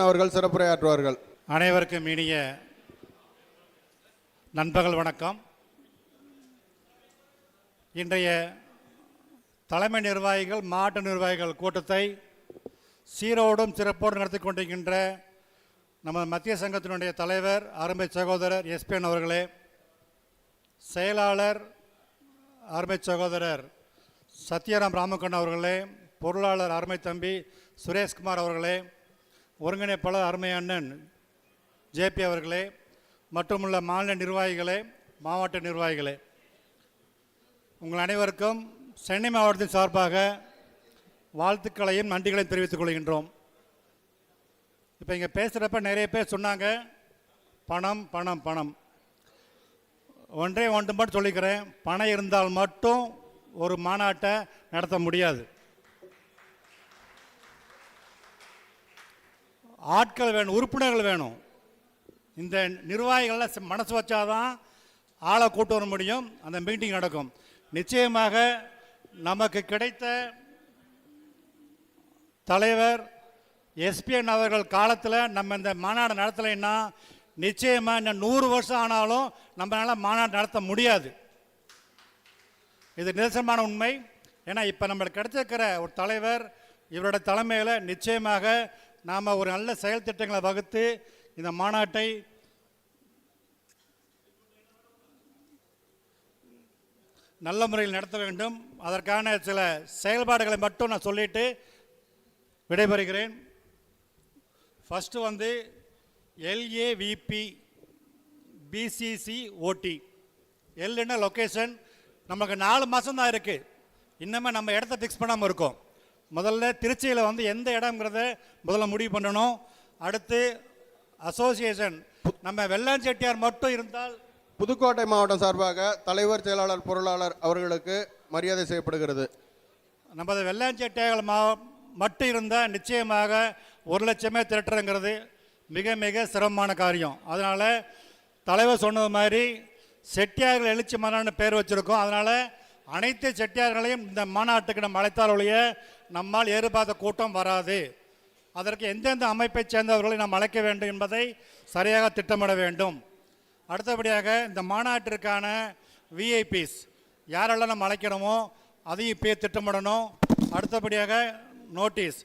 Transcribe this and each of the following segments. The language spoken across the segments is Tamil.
அவர்கள் சிறப்புரையாற்றுவார்கள். அனைவருக்கும் இனிய நண்பகல் வணக்கம். இன்றைய தலைமை நிர்வாகிகள் மாவட்ட நிர்வாகிகள் கூட்டத்தை சீரோடும் சிறப்போடும் நடத்தி கொண்டிருக்கின்ற நமது மத்திய சங்கத்தினுடைய தலைவர் அருமை சகோதரர் எஸ்பிஎன் அவர்களே செயலாளர் அருமை சகோதரர் சத்யராம் ராமகண்ணன் அவர்களே பொருளாளர் அருமை தம்பி சுரேஷ்குமார் அவர்களே ஒருங்கிணைப்பாளர் அருமையண்ணன் ஜேபி அவர்களே மற்றுமுள்ள மாநில நிர்வாகிகளே மாவட்ட நிர்வாகிகளே. உங்கள் அனைவருக்கும் சென்னை மாவட்டத்தின் சார்பாக வாழ்த்துக்களையும் நன்றிகளையும் தெரிவித்துக் கொள்கின்றோம். இப்போ இங்கே பேசுகிறப்ப நிறைய பேர் சொன்னாங்க பணம் பணம் பணம். ஒன்றே ஒன்று மட்டும் சொல்லிக்கிறேன் பணம் இருந்தால் மட்டும் ஒரு மாநாட்டை நடத்த முடியாது. ஆட்கள் வேணும் உறுப்பினர்கள் வேணும். இந்த நிர்வாகிகள்லாம் மனசு வச்சாதான் ஆளை கூட்டு வர முடியும் அந்த மீட்டிங் நடக்கும். நிச்சயமாக நமக்கு கிடைத்த தலைவர் எஸ்பிஎன் அவர்கள் காலத்தில் நம்ம இந்த மாநாடு நடத்தலைன்னா நிச்சயமாக இன்னும் நூறு வருஷம் ஆனாலும் நம்மளால் மாநாடு நடத்த முடியாது. இது நிதர்சனமான உண்மை. ஏன்னா இப்போ நம்மளுக்கு கிடைச்சிருக்கிற ஒரு தலைவர் இவரோட தலைமையில் நிச்சயமாக நாம் ஒரு நல்ல செயல் திட்டங்களை வகுத்து இந்த மாநாட்டை நல்ல முறையில் நடத்த வேண்டும். அதற்கான சில செயல்பாடுகளை மட்டும் நான் சொல்லிட்டு விடைபெறுகிறேன். ஃபஸ்ட்டு வந்து எல்ஏவிபி பிசிசி ஓடி எல்லுன்னா லொக்கேஷன் நமக்கு நாலு மாதம் தான் இருக்குது இன்னமே நம்ம இடத்த ஃபிக்ஸ் பண்ணாமல் இருக்கோம். முதல்ல திருச்சியில் வந்து எந்த இடம்ங்கிறத முதல்ல முடிவு பண்ணணும். அடுத்து அசோசியேஷன் நம்ம வெள்ளான் செட்டியார் மட்டும் இருந்தால் புதுக்கோட்டை மாவட்டம் சார்பாக தலைவர் செயலாளர் பொருளாளர் அவர்களுக்கு மரியாதை செய்யப்படுகிறது. நமது வெள்ளான் செட்டியார்கள் மா மட்டும் இருந்தால் நிச்சயமாக ஒரு லட்சமே திரட்டுறங்கிறது மிக மிக சிரமமான காரியம். அதனால் தலைவர் சொன்னது மாதிரி செட்டியார்கள் எழுச்சி மாநாடு பேர் வச்சுருக்கோம். அதனால் அனைத்து செட்டியார்களையும் இந்த மாநாட்டுக்கு நம்ம அழைத்தால் ஒழிய நம்மால் ஏறுபாத கூட்டம் வராது. அதற்கு எந்தெந்த அமைப்பைச் சேர்ந்தவர்களை நாம் அழைக்க வேண்டும் என்பதை சரியாக திட்டமிட வேண்டும். அடுத்தபடியாக இந்த மாநாட்டிற்கான விஐபிஸ் யாரெல்லாம் நம்ம அழைக்கணுமோ அதையும் இப்போ திட்டமிடணும். அடுத்தபடியாக நோட்டீஸ்.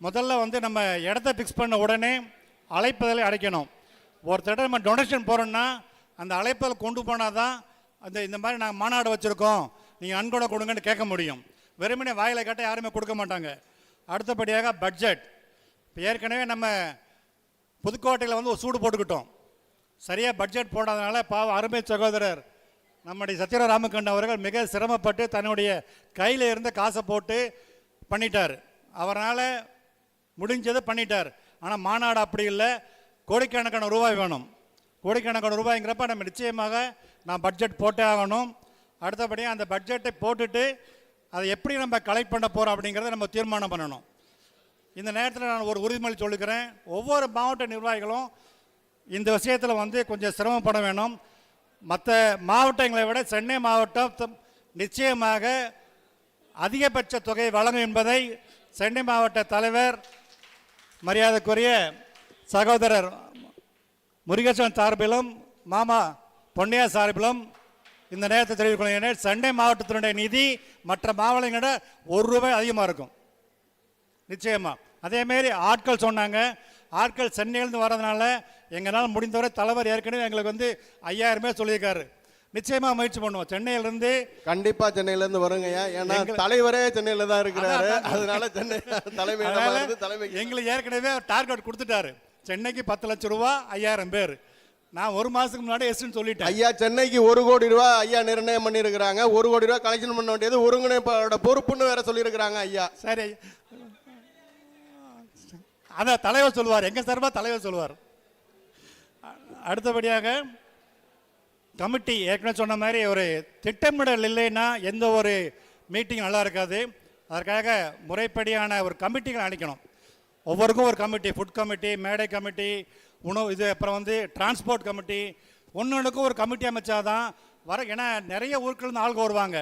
முதல்ல வந்து நம்ம இடத்த ஃபிக்ஸ் பண்ண உடனே அழைப்பதில் அடைக்கணும். ஒருத்தர் நம்ம டொனேஷன் போகிறோன்னா அந்த அழைப்பதில் கொண்டு போனால் தான் அந்த இந்த மாதிரி நாங்கள் மாநாடு வச்சுருக்கோம். நீங்கள் அன்போட கொடுங்கன்னு கேட்க முடியும். வெறுமனே வாயில் கேட்டால் யாருமே கொடுக்க மாட்டாங்க. அடுத்தபடியாக பட்ஜெட் இப்போ ஏற்கனவே நம்ம புதுக்கோட்டையில் வந்து ஒரு சூடு போட்டுக்கிட்டோம். சரியாக பட்ஜெட் போடாதனால பாவம் அருமை சகோதரர் நம்முடைய சத்யரா ராமகண்டன் அவர்கள் மிக சிரமப்பட்டு தன்னுடைய கையில் இருந்த காசை போட்டு பண்ணிட்டார். அவரால் முடிஞ்சதை பண்ணிட்டார். ஆனால் மாநாடு அப்படி இல்லை. கோடிக்கணக்கான ரூபாய் வேணும். கோடிக்கணக்கான ரூபாய்ங்கிறப்ப நம்ம நிச்சயமாக நான் பட்ஜெட் போட்டே ஆகணும். அடுத்தபடியாக அந்த பட்ஜெட்டை போட்டுட்டு அதை எப்படி நம்ம கலெக்ட் பண்ண போகிறோம் அப்படிங்கிறத நம்ம தீர்மானம் பண்ணணும். இந்த நேரத்தில் நான் ஒரு உறுதிமொழி சொல்லிக்கிறேன் ஒவ்வொரு மாவட்ட நிர்வாகிகளும் இந்த விஷயத்தில் வந்து கொஞ்சம் சிரமப்பட வேணும். மற்ற மாவட்டங்களை விட சென்னை மாவட்டம் நிச்சயமாக அதிகபட்ச தொகை வழங்கும் என்பதை சென்னை மாவட்ட தலைவர் மரியாதைக்குரிய சகோதரர் முருகேசன் சார்பிலும் மாமா பொன்னையா சார்பிலும் இந்த நேரத்தை தெரிவித்துக் கொள்கிறேன் சென்னை மாவட்டத்தினுடைய நிதி மற்ற மாவட்டங்களை விட ஒரு ரூபாய் அதிகமாக இருக்கும். நிச்சயமா. அதேமாரி ஆட்கள் சொன்னாங்க. ஆட்கள் சென்னையிலேருந்து வரதுனால எங்களால் முடிந்தவரை தலைவர் ஏற்கனவே எங்களுக்கு வந்து ஐயாயிரமே சொல்லியிருக்காரு. நிச்சயமாக முயற்சி பண்ணுவோம். சென்னையிலேருந்து கண்டிப்பா சென்னையில இருந்து வருங்கய்யா ஏன்னா தலைவரே சென்னையில தான் இருக்கிறாரு. அதனால சென்னை இருந்து தலைமை எங்களுக்கு ஏற்கனவே டார்கெட் கொடுத்துட்டாரு. சென்னைக்கு பத்து லட்சம் ரூபா ஐயாயிரம் பேர். நான் ஒரு மாதத்துக்கு முன்னாடி எஸ்ன்னு சொல்லிட்டேன். ஐயா சென்னைக்கு ஒரு கோடி ரூபாய் ஐயா நிர்ணயம் பண்ணியிருக்கிறாங்க. ஒரு கோடி ரூபாய் கலெக்ஷன் பண்ண வேண்டியது ஒருங்கிணைப்பாளோட பொறுப்புன்னு வேற சொல்லியிருக்கிறாங்க ஐயா. சரி. அதான் தலைவர் சொல்லுவார். எங்க சார்பாக தலைவர் சொல்லுவார். அடுத்தபடியாக கமிட்டி ஏற்கனவே சொன்ன மாதிரி ஒரு திட்டமிடல் இல்லைன்னா எந்த ஒரு மீட்டிங் நல்லா இருக்காது. அதற்காக முறைப்படியான ஒரு கமிட்டிகள் அளிக்கணும். ஒவ்வொருக்கும் ஒரு கமிட்டி ஃபுட் கமிட்டி மேடை கமிட்டி உணவு இது அப்புறம் வந்து டிரான்ஸ்போர்ட் கமிட்டி ஒன்னொன்றுக்கும் ஒரு கமிட்டி அமைச்சாதான் வர ஏன்னா நிறைய ஊருக்குலேருந்து ஆளுங்க வருவாங்க.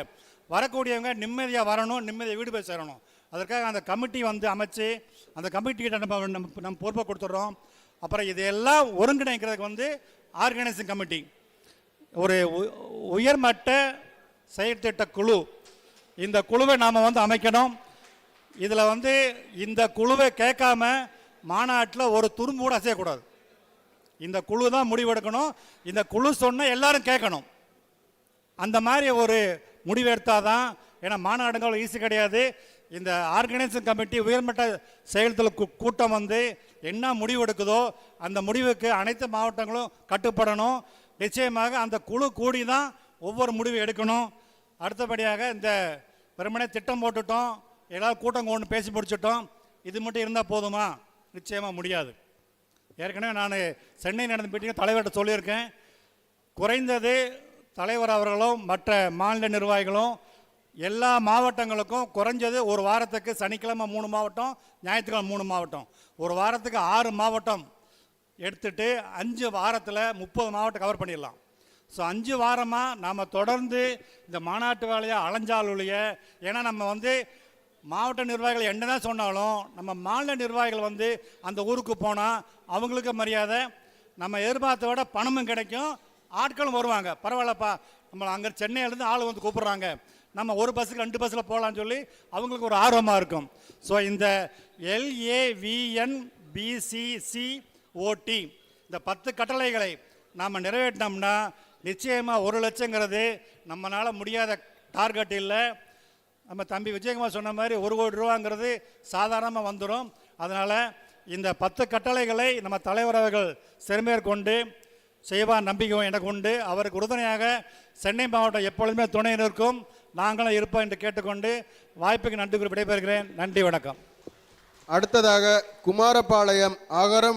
வரக்கூடியவங்க நிம்மதியாக வரணும் நிம்மதியாக வீடு போய் சேரணும். அதற்காக அந்த கமிட்டி வந்து அமைச்சு அந்த கமிட்டிக்கிட்ட நம்ம நம்ம நம்ம பொறுப்பை கொடுத்துட்றோம். அப்புறம் இதையெல்லாம் ஒருங்கிணைக்கிறதுக்கு வந்து ஆர்கனைசிங் கமிட்டி ஒரு உயர்மட்ட செயற்திட்ட குழு. இந்த குழுவை நாம் வந்து அமைக்கணும். இதில் வந்து இந்த குழுவை கேட்காம மாநாட்டில் ஒரு துரும்பு கூட அசையக்கூடாது. இந்த குழு தான் முடிவெடுக்கணும். இந்த குழு சொன்ன எல்லாரும் கேட்கணும். அந்த மாதிரி ஒரு முடிவு எடுத்தால் தான் ஏன்னா மாநாடுகள் ஈஸி கிடையாது. இந்த ஆர்கனைசிங் கமிட்டி உயர்மட்ட செயல்தல கூட்டம் வந்து என்ன முடிவு எடுக்குதோ அந்த முடிவுக்கு அனைத்து மாவட்டங்களும் கட்டுப்படணும். நிச்சயமாக அந்த குழு கூடி தான் ஒவ்வொரு முடிவு எடுக்கணும். அடுத்தபடியாக இந்த வெறுமனே திட்டம் போட்டுட்டோம் ஏதாவது கூட்டம் கொண்டு பேசி முடிச்சிட்டோம் இது மட்டும் இருந்தால் போதுமா? நிச்சயமாக முடியாது. ஏற்கனவே நான் சென்னை நடந்த மீட்டிங் தலைவர்கிட்ட சொல்லியிருக்கேன். குறைந்தது தலைவர் அவர்களும் மற்ற மாநில நிர்வாகிகளும் எல்லா மாவட்டங்களுக்கும் குறைஞ்சது ஒரு வாரத்துக்கு சனிக்கிழமை மூணு மாவட்டம் ஞாயிற்றுக்கிழமை மூணு மாவட்டம். ஒரு வாரத்துக்கு ஆறு மாவட்டம் எடுத்துட்டு அஞ்சு வாரத்தில் முப்பது மாவட்டம் கவர் பண்ணிடலாம். ஸோ அஞ்சு வாரமாக நாம் தொடர்ந்து இந்த மாநாட்டு வேலையை அலைஞ்சால் ஒழிய ஏன்னா நம்ம வந்து மாவட்ட நிர்வாகிகள் என்ன தான் சொன்னாலும் நம்ம மாநில நிர்வாகிகள் வந்து அந்த ஊருக்கு போனால் அவங்களுக்கு மரியாதை நம்ம எதிர்பார்த்த விட பணமும் கிடைக்கும் ஆட்களும் வருவாங்க. பரவாயில்லப்பா நம்ம அங்கே சென்னையிலேருந்து ஆள் வந்து கூப்பிட்றாங்க. நம்ம ஒரு பஸ்ஸுக்கு ரெண்டு பஸ்ஸில் போகலான்னு சொல்லி அவங்களுக்கு ஒரு ஆர்வமாக இருக்கும். ஸோ இந்த எல்ஏவிஎன் பிசிசி ஓடி இந்த பத்து கட்டளைகளை நாம் நிறைவேற்றினோம்னா நிச்சயமாக ஒரு லட்சங்கிறது நம்மளால் முடியாத டார்கெட் இல்லை. நம்ம தம்பி விஜயகுமார் சொன்ன மாதிரி ஒரு கோடி ரூபாங்கிறது சாதாரணமாக வந்துடும் அதனால் இந்த பத்து கட்டளைகளை நம்ம தலைவர் அவர்கள் சிறுமேற்கொண்டு செய்வார் நம்பிக்கை எனக்கு உண்டு. அவருக்கு உறுதுணையாக சென்னை மாவட்டம் எப்பொழுதுமே துணை நிற்கும் நாங்களும் இருப்போம் என்று கேட்டுக்கொண்டு வாய்ப்புக்கு நன்றி கூறி விடைபெறுகிறேன். நன்றி வணக்கம். அடுத்ததாக குமாரபாளையம் ஆகரம்